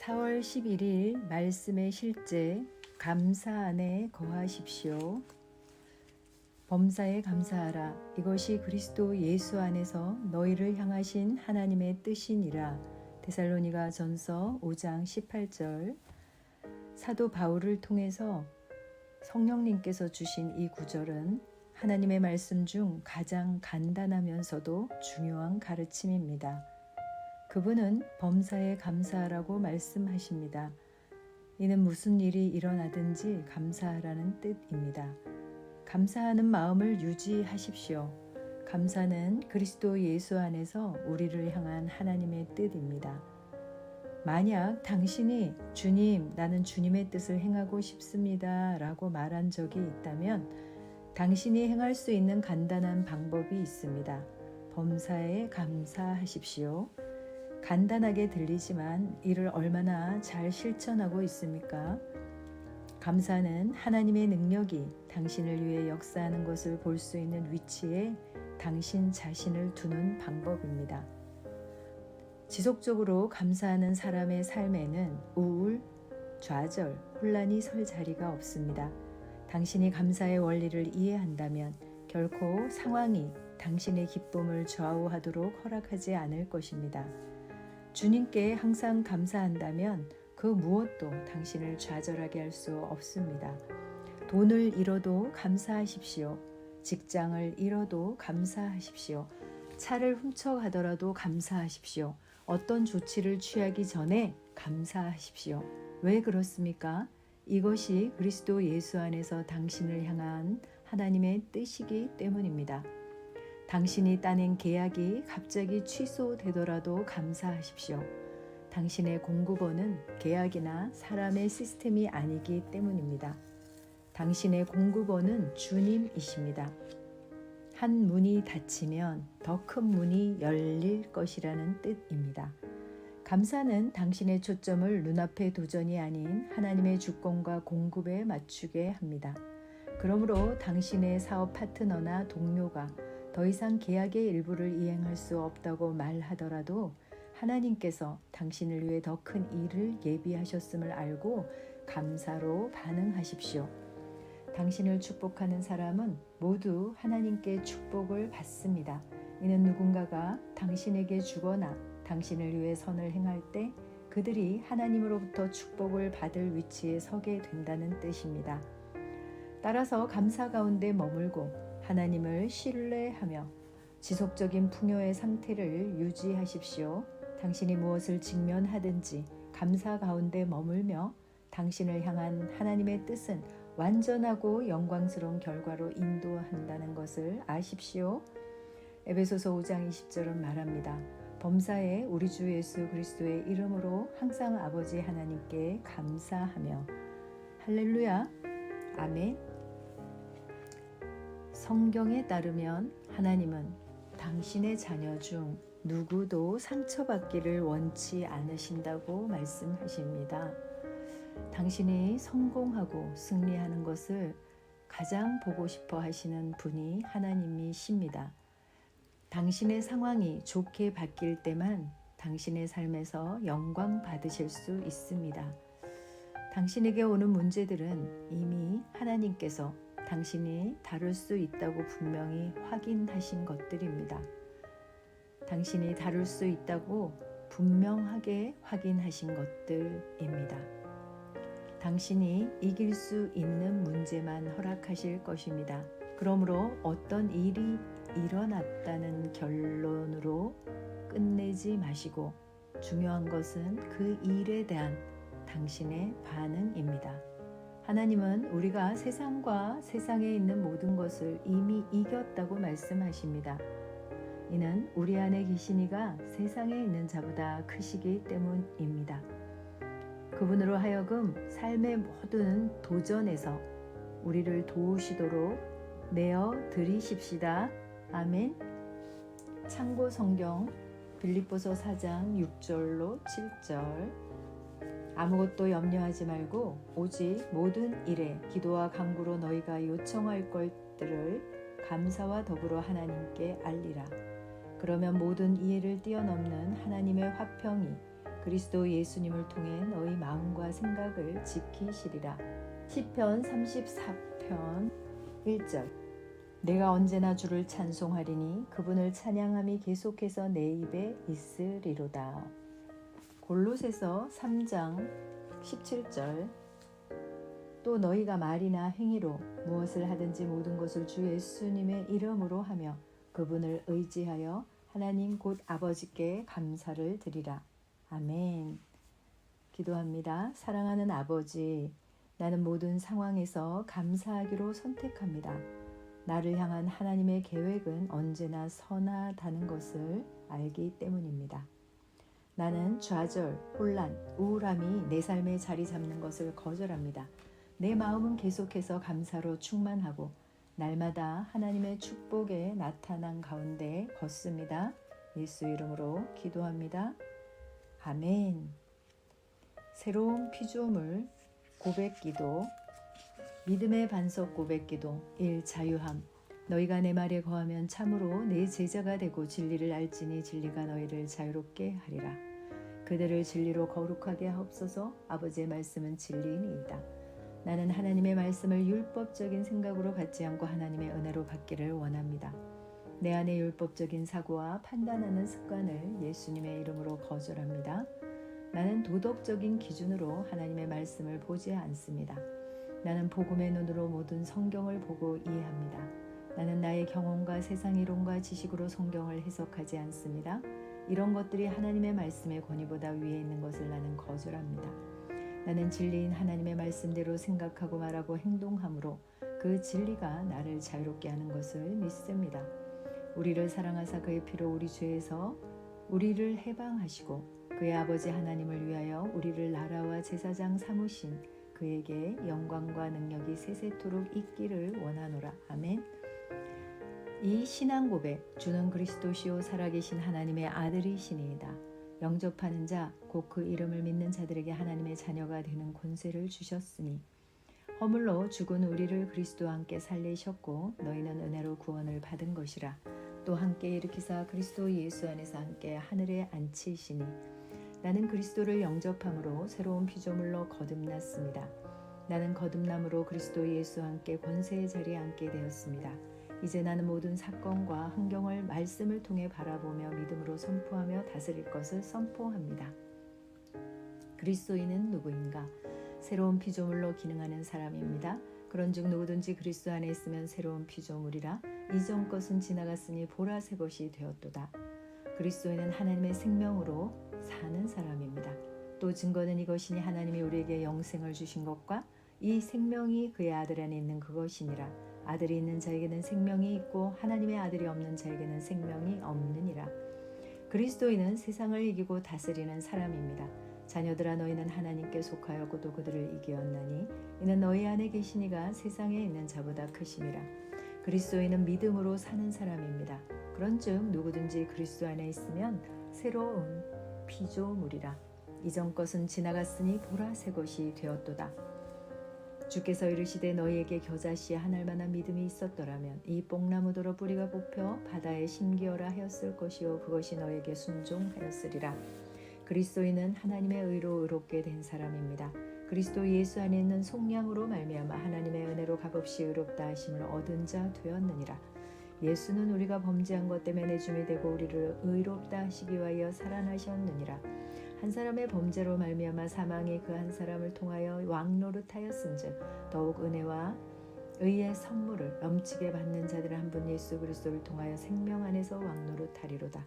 4월 11일 말씀의 실제 감사 안에 거하십시오. 범사에 감사하라. 이것이 그리스도 예수 안에서 너희를 향하신 하나님의 뜻이니라. 데살로니가 전서 5장 18절. 사도 바울을 통해서 성령님께서 주신 이 구절은 하나님의 말씀 중 가장 간단하면서도 중요한 가르침입니다. 그분은 범사에 감사하라고 말씀하십니다. 이는 무슨 일이 일어나든지 감사하라는 뜻입니다. 감사하는 마음을 유지하십시오. 감사는 그리스도 예수 안에서 우리를 향한 하나님의 뜻입니다. 만약 당신이 주님, 나는 주님의 뜻을 행하고 싶습니다. 라고 말한 적이 있다면 당신이 행할 수 있는 간단한 방법이 있습니다. 범사에 감사하십시오. 간단하게 들리지만 이를 얼마나 잘 실천하고 있습니까? 감사는 하나님의 능력이 당신을 위해 역사하는 것을 볼 수 있는 위치에 당신 자신을 두는 방법입니다. 지속적으로 감사하는 사람의 삶에는 우울, 좌절, 혼란이 설 자리가 없습니다. 당신이 감사의 원리를 이해한다면 결코 상황이 당신의 기쁨을 좌우하도록 허락하지 않을 것입니다. 주님께 항상 감사한다면 그 무엇도 당신을 좌절하게 할 수 없습니다. 돈을 잃어도 감사하십시오. 직장을 잃어도 감사하십시오. 차를 훔쳐가더라도 감사하십시오. 어떤 조치를 취하기 전에 감사하십시오. 왜 그렇습니까? 이것이 그리스도 예수 안에서 당신을 향한 하나님의 뜻이기 때문입니다. 당신이 따낸 계약이 갑자기 취소되더라도 감사하십시오. 당신의 공급원은 계약이나 사람의 시스템이 아니기 때문입니다. 당신의 공급원은 주님이십니다. 한 문이 닫히면 더 큰 문이 열릴 것이라는 뜻입니다. 감사는 당신의 초점을 눈앞의 도전이 아닌 하나님의 주권과 공급에 맞추게 합니다. 그러므로 당신의 사업 파트너나 동료가 더 이상 계약의 일부를 이행할 수 없다고 말하더라도 하나님께서 당신을 위해 더 큰 일을 예비하셨음을 알고 감사로 반응하십시오. 당신을 축복하는 사람은 모두 하나님께 축복을 받습니다. 이는 누군가가 당신에게 주거나 당신을 위해 선을 행할 때 그들이 하나님으로부터 축복을 받을 위치에 서게 된다는 뜻입니다. 따라서 감사 가운데 머물고 하나님을 신뢰하며 지속적인 풍요의 상태를 유지하십시오. 당신이 무엇을 직면하든지 감사 가운데 머물며 당신을 향한 하나님의 뜻은 완전하고 영광스러운 결과로 인도한다는 것을 아십시오. 에베소서 5장 20절은 말합니다. 범사에 우리 주 예수 그리스도의 이름으로 항상 아버지 하나님께 감사하며 할렐루야 아멘 성경에 따르면 하나님은 당신의 자녀 중 누구도 상처받기를 원치 않으신다고 말씀하십니다. 당신이 성공하고 승리하는 것을 가장 보고 싶어 하시는 분이 하나님이십니다. 당신의 상황이 좋게 바뀔 때만 당신의 삶에서 영광 받으실 수 있습니다. 당신에게 오는 문제들은 이미 하나님께서 당신이 다룰 수 있다고 분명히 확인하신 것들입니다. 당신이 다룰 수 있다고 분명하게 확인하신 것들입니다. 당신이 이길 수 있는 문제만 허락하실 것입니다. 그러므로 어떤 일이 일어났다는 결론으로 끝내지 마시고 중요한 것은 그 일에 대한 당신의 반응입니다. 하나님은 우리가 세상과 세상에 있는 모든 것을 이미 이겼다고 말씀하십니다. 이는 우리 안에 계신 이가 세상에 있는 자보다 크시기 때문입니다. 그분으로 하여금 삶의 모든 도전에서 우리를 도우시도록 내어 드리십시다. 아멘. 참고 성경 빌립보서 4장 6절로 7절 아무것도 염려하지 말고 오직 모든 일에 기도와 간구로 너희가 요청할 것들을 감사와 더불어 하나님께 알리라. 그러면 모든 이해를 뛰어넘는 하나님의 화평이 그리스도 예수님을 통해 너희 마음과 생각을 지키시리라. 시편 34편 1절 내가 언제나 주를 찬송하리니 그분을 찬양함이 계속해서 내 입에 있으리로다. 골로새서 3장 17절 또 너희가 말이나 행위로 무엇을 하든지 모든 것을 주 예수님의 이름으로 하며 그분을 의지하여 하나님 곧 아버지께 감사를 드리라. 아멘. 기도합니다. 사랑하는 아버지, 나는 모든 상황에서 감사하기로 선택합니다. 나를 향한 하나님의 계획은 언제나 선하다는 것을 알기 때문입니다. 나는 좌절, 혼란, 우울함이 내 삶에 자리 잡는 것을 거절합니다. 내 마음은 계속해서 감사로 충만하고 날마다 하나님의 축복에 나타난 가운데 걷습니다. 예수 이름으로 기도합니다. 아멘. 새로운 피조물 고백 기도 믿음의 반석 고백 기도 1 자유함 너희가 내 말에 거하면 참으로 내 제자가 되고 진리를 알지니 진리가 너희를 자유롭게 하리라 그들을 진리로 거룩하게 하옵소서 아버지의 말씀은 진리이니이다 나는 하나님의 말씀을 율법적인 생각으로 받지 않고 하나님의 은혜로 받기를 원합니다 내 안의 율법적인 사고와 판단하는 습관을 예수님의 이름으로 거절합니다 나는 도덕적인 기준으로 하나님의 말씀을 보지 않습니다. 나는 복음의 눈으로 모든 성경을 보고 이해합니다. 나는 나의 경험과 세상 이론과 지식으로 성경을 해석하지 않습니다. 이런 것들이 하나님의 말씀의 권위보다 위에 있는 것을 나는 거절합니다. 나는 진리인 하나님의 말씀대로 생각하고 말하고 행동함으로 그 진리가 나를 자유롭게 하는 것을 믿습니다. 우리를 사랑하사 그의 피로 우리 죄에서 우리를 해방하시고 그의 아버지 하나님을 위하여 우리를 나라와 제사장 삼으신 그에게 영광과 능력이 세세토록 있기를 원하노라. 아멘. 이 신앙 고백 주는 그리스도시요 살아계신 하나님의 아들이시니이다. 영접하는 자, 곧 그 이름을 믿는 자들에게 하나님의 자녀가 되는 권세를 주셨으니 허물로 죽은 우리를 그리스도와 함께 살리셨고 너희는 은혜로 구원을 받은 것이라. 또 함께 일으키사 그리스도 예수 안에서 함께 하늘에 앉히시니 나는 그리스도를 영접함으로 새로운 피조물로 거듭났습니다. 나는 거듭남으로 그리스도 예수와 함께 권세의 자리에 앉게 되었습니다. 이제 나는 모든 사건과 환경을 말씀을 통해 바라보며 믿음으로 선포하며 다스릴 것을 선포합니다. 그리스도인은 누구인가? 새로운 피조물로 기능하는 사람입니다. 그런즉 누구든지 그리스도 안에 있으면 새로운 피조물이라 이전 것은 지나갔으니 보라 새 것이 되었도다. 그리스도인은 하나님의 생명으로 사는 사람입니다. 또 증거는 이것이니 하나님이 우리에게 영생을 주신 것과 이 생명이 그의 아들 안에 있는 그것이니라. 아들이 있는 자에게는 생명이 있고 하나님의 아들이 없는 자에게는 생명이 없느니라. 그리스도인은 세상을 이기고 다스리는 사람입니다. 자녀들아 너희는 하나님께 속하여 고도 그들을 이기었나니 이는 너희 안에 계시니가 세상에 있는 자보다 크심이라. 그리스도인은 믿음으로 사는 사람입니다. 그런즉 누구든지 그리스도 안에 있으면 새로운 피조물이라 이전 것은 지나갔으니 보라 새 것이 되었도다. 주께서 이르시되 너희에게 겨자씨에 하늘 만한 믿음이 있었더라면 이 뽕나무도로 뿌리가 뽑혀 바다에 심기어라 하였을 것이요 그것이 너에게 순종하였으리라. 그리스도인은 하나님의 의로 의롭게 된 사람입니다. 그리스도 예수 안에 있는 속량으로 말미암아 하나님의 은혜로 값없이 의롭다 하심을 얻은 자 되었느니라. 예수는 우리가 범죄한 것 때문에 내줌이 되고 우리를 의롭다 하시기 위하여 살아나셨느니라. 한 사람의 범죄로 말미암아 사망이 그 한 사람을 통하여 왕노릇하였은즉 더욱 은혜와 의의 선물을 넘치게 받는 자들 한 분 예수 그리스도를 통하여 생명 안에서 왕노릇하리로다.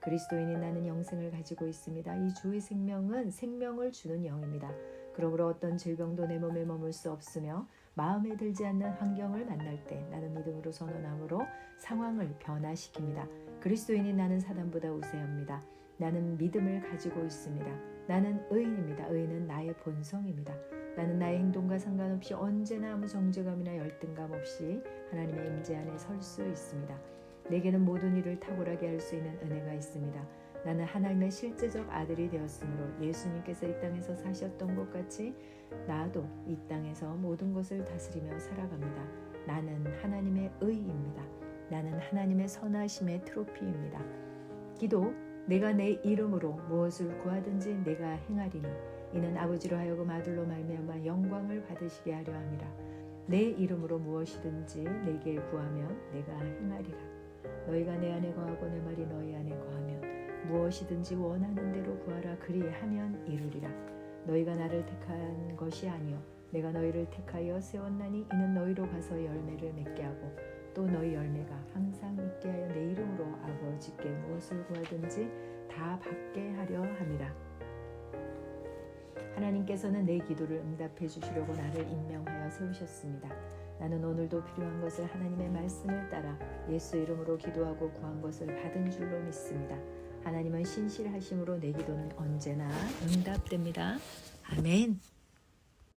그리스도인이 나는 영생을 가지고 있습니다. 이 주의 생명은 생명을 주는 영입니다. 그러므로 어떤 질병도 내 몸에 머물 수 없으며 마음에 들지 않는 환경을 만날 때 나는 믿음으로 선언함으로 상황을 변화시킵니다. 그리스도인이 나는 사단보다 우세합니다. 나는 믿음을 가지고 있습니다. 나는 의인입니다. 의인은 나의 본성입니다. 나는 나의 행동과 상관없이 언제나 아무 정죄감이나 열등감 없이 하나님의 임재 안에 설 수 있습니다. 내게는 모든 일을 탁월하게 할 수 있는 은혜가 있습니다. 나는 하나님의 실제적 아들이 되었으므로 예수님께서 이 땅에서 사셨던 것 같이 나도 이 땅에서 모든 것을 다스리며 살아갑니다. 나는 하나님의 의입니다. 나는 하나님의 선하심의 트로피입니다. 기도 내가 내 이름으로 무엇을 구하든지 내가 행하리니 이는 아버지로 하여금 아들로 말미암아 영광을 받으시게 하려 함이라. 내 이름으로 무엇이든지 내게 구하면 내가 행하리라. 너희가 내 안에 거하고 내 말이 너희 안에 거하면 무엇이든지 원하는 대로 구하라 그리하면 이루리라. 너희가 나를 택한 것이 아니요 내가 너희를 택하여 세웠나니 이는 너희로 가서 열매를 맺게 하고 또 너희 열매가 항상 있게 하여 내 이름으로 아버지께 무엇을 구하든지 다 받게 하려 함이라 하나님께서는 내 기도를 응답해 주시려고 나를 임명하여 세우셨습니다. 나는 오늘도 필요한 것을 하나님의 말씀을 따라 예수 이름으로 기도하고 구한 것을 받은 줄로 믿습니다. 하나님은 신실하심으로 내 기도는 언제나 응답됩니다. 아멘.